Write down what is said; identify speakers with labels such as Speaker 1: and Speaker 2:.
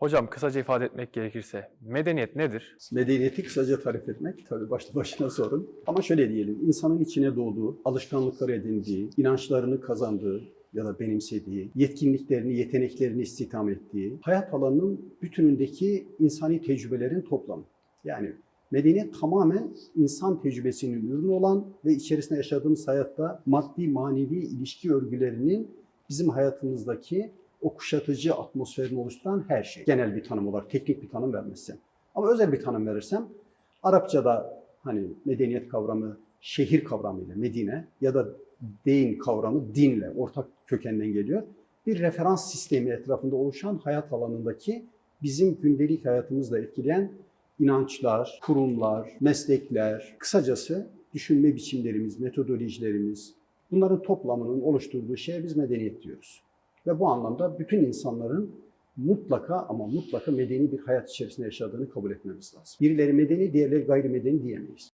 Speaker 1: Hocam kısaca ifade etmek gerekirse medeniyet nedir?
Speaker 2: Medeniyeti kısaca tarif etmek tabii başlı başına sorun. Ama şöyle diyelim, insanın içine doğduğu, alışkanlıkları edindiği, inançlarını kazandığı ya da benimsediği, yetkinliklerini, yeteneklerini istihdam ettiği, hayat alanının bütünündeki insani tecrübelerin toplamı. Yani medeniyet tamamen insan tecrübesinin ürünü olan ve içerisinde yaşadığımız hayatta maddi manevi ilişki örgülerinin bizim hayatımızdaki o kuşatıcı atmosferini oluşturan her şey. Genel bir tanım olarak, teknik bir tanım vermezsem. Ama özel bir tanım verirsem, Arapçada hani medeniyet kavramı şehir kavramıyla Medine ya da deyin kavramı dinle ortak kökenden geliyor. Bir referans sistemi etrafında oluşan hayat alanındaki bizim gündelik hayatımızla etkileyen inançlar, kurumlar, meslekler, kısacası düşünme biçimlerimiz, metodolojilerimiz bunların toplamının oluşturduğu şeye biz medeniyet diyoruz. Ve bu anlamda bütün insanların mutlaka ama mutlaka medeni bir hayat içerisinde yaşadığını kabul etmemiz lazım. Birileri medeni, diğerleri gayrimedeni diyemeyiz.